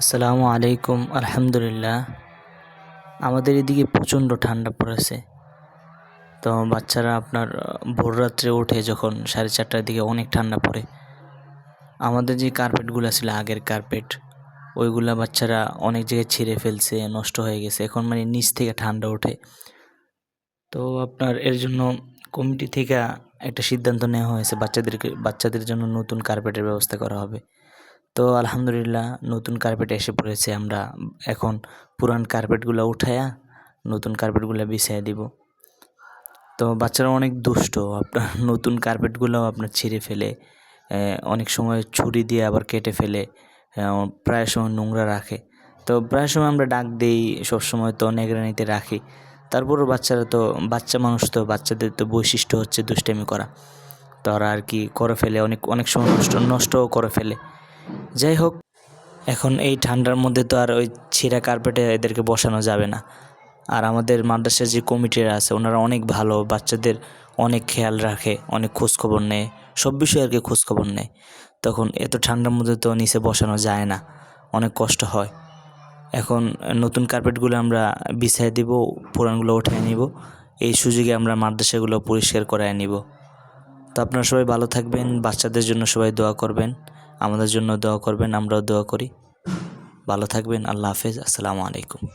আসসালামু আলাইকুম, আলহামদুলিল্লাহ। আমাদের এদিকে প্রচণ্ড ঠান্ডা পড়েছে। তো বাচ্চারা আপনার ভোর রাত্রে ওঠে যখন সাড়ে চারটার দিকে অনেক ঠান্ডা পড়ে। আমাদের যে কার্পেটগুলো ছিল, আগের কার্পেট, ওইগুলা বাচ্চারা অনেক জায়গায় ছিঁড়ে ফেলছে, নষ্ট হয়ে গেছে। এখন মানে নিচ থেকে ঠান্ডা ওঠে। তো আপনার এর জন্য কমিটি থেকে একটা সিদ্ধান্ত নেওয়া হয়েছে, বাচ্চাদেরকে, বাচ্চাদের জন্য নতুন কার্পেটের ব্যবস্থা করা হবে। তো আলহামদুলিল্লাহ নতুন কার্পেট এসে পড়েছে, আমরা এখন পুরান কার্পেটগুলো উঠায়া নতুন কার্পেটগুলো বিছিয়ে দিব। তো বাচ্চারা অনেক দুষ্ট, আপনার নতুন কার্পেটগুলো আপনার ছিঁড়ে ফেলে অনেক সময় ছুরি দিয়ে আবার কেটে ফেলে প্রায় সময় নোংরা রাখে। তো প্রায় সময় আমরা ডাক দিই, সবসময় তো নেগরানিতে রাখি। তারপরও বাচ্চারা তো, বাচ্চা মানুষ তো, বাচ্চাদের তো বৈশিষ্ট্য হচ্ছে দুষ্টামি করা। তো ওরা আর কি করে ফেলে, অনেক অনেক সময় নষ্ট, নষ্টও করে ফেলে। যাই হোক, এখন এই ঠান্ডার মধ্যে তো আর ওই ছিঁড়া কার্পেটে এদেরকে বসানো যাবে না। আর আমাদের মাদ্রাসার যে কমিটিরা আছে, ওনারা অনেক ভালো, বাচ্চাদের অনেক খেয়াল রাখে, অনেক খোঁজখবর নেয়, সব বিষয়ে আর কি খোঁজখবর নেয়। তখন এত ঠান্ডার মধ্যে তো নিচে বসানো যায় না, অনেক কষ্ট হয়। এখন নতুন কার্পেটগুলো আমরা বিছাই দিব, পুরানগুলো উঠিয়ে নিব, এই সুযোগে আমরা মাদ্রাসাগুলো পরিষ্কার করায় নিব। তো আপনারা সবাই ভালো থাকবেন, বাচ্চাদের জন্য সবাই দোয়া করবেন। আমাদের জন্য দোয়া করবেন আমরাও দোয়া করি। ভালো থাকবেন আল্লাহ হাফেজ আসসালামু আলাইকুম।